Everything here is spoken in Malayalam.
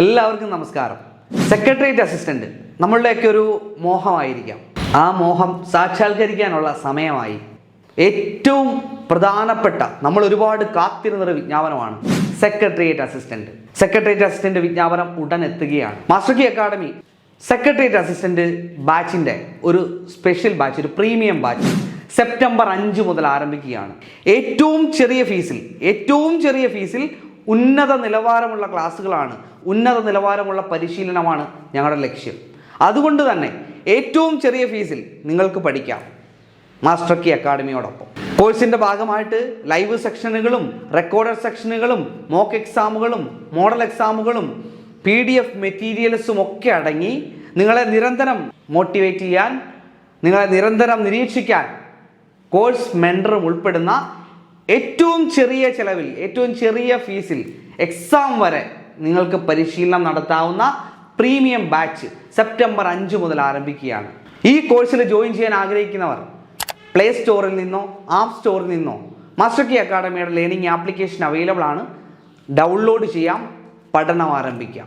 എല്ലാവർക്കും നമസ്കാരം. സെക്രട്ടേറിയറ്റ് അസിസ്റ്റന്റ് നമ്മളുടെയൊക്കെ ഒരു മോഹമായിരിക്കാം. ആ മോഹം സാക്ഷാത്കരിക്കാനുള്ള സമയമായി. ഏറ്റവും പ്രധാനപ്പെട്ട നമ്മൾ ഒരുപാട് കാത്തിരുന്നൊരു വിജ്ഞാപനമാണ് സെക്രട്ടേറിയറ്റ് അസിസ്റ്റന്റ് സെക്രട്ടേറിയറ്റ് അസിസ്റ്റന്റ് വിജ്ഞാപനം ഉടൻ എത്തുകയാണ്. മാസ്റ്റർ കി അക്കാഡമി സെക്രട്ടേറിയറ്റ് അസിസ്റ്റന്റ് ബാച്ചിന്റെ ഒരു സ്പെഷ്യൽ ബാച്ച് ഒരു പ്രീമിയം ബാച്ച് സെപ്റ്റംബർ അഞ്ച് മുതൽ ആരംഭിക്കുകയാണ്. ഏറ്റവും ചെറിയ ഫീസിൽ ഏറ്റവും ചെറിയ ഫീസിൽ ഉന്നത നിലവാരമുള്ള ക്ലാസ്സുകളാണ് ഉന്നത നിലവാരമുള്ള പരിശീലനമാണ് ഞങ്ങളുടെ ലക്ഷ്യം. അതുകൊണ്ട് തന്നെ ഏറ്റവും ചെറിയ ഫീസിൽ നിങ്ങൾക്ക് പഠിക്കാം മാസ്റ്റർ കി അക്കാഡമിയോടൊപ്പം. കോഴ്സിന്റെ ഭാഗമായിട്ട് ലൈവ് സെക്ഷനുകളും റെക്കോർഡഡ് സെക്ഷനുകളും മോക്ക് എക്സാമുകളും മോഡൽ എക്സാമുകളും പി ഡി എഫ് മെറ്റീരിയൽസും ഒക്കെ അടങ്ങി നിങ്ങളെ നിരന്തരം മോട്ടിവേറ്റ് ചെയ്യാൻ നിങ്ങളെ നിരന്തരം നിരീക്ഷിക്കാൻ കോഴ്സ് മെന്ററും ഉൾപ്പെടുന്ന ഏറ്റവും ചെറിയ ചെലവിൽ ഏറ്റവും ചെറിയ ഫീസിൽ എക്സാം വരെ നിങ്ങൾക്ക് പരിശീലനം നടത്താവുന്ന പ്രീമിയം ബാച്ച് സെപ്റ്റംബർ അഞ്ച് മുതൽ ആരംഭിക്കുകയാണ്. ഈ കോഴ്സിൽ ജോയിൻ ചെയ്യാൻ ആഗ്രഹിക്കുന്നവർ പ്ലേ സ്റ്റോറിൽ നിന്നോ ആപ്പ് സ്റ്റോറിൽ നിന്നോ മാസ്റ്റർ കി അക്കാഡമിയുടെ ലേണിംഗ് ആപ്ലിക്കേഷൻ അവൈലബിൾ ആണ്. ഡൗൺലോഡ് ചെയ്യാം പഠനം ആരംഭിക്കാം.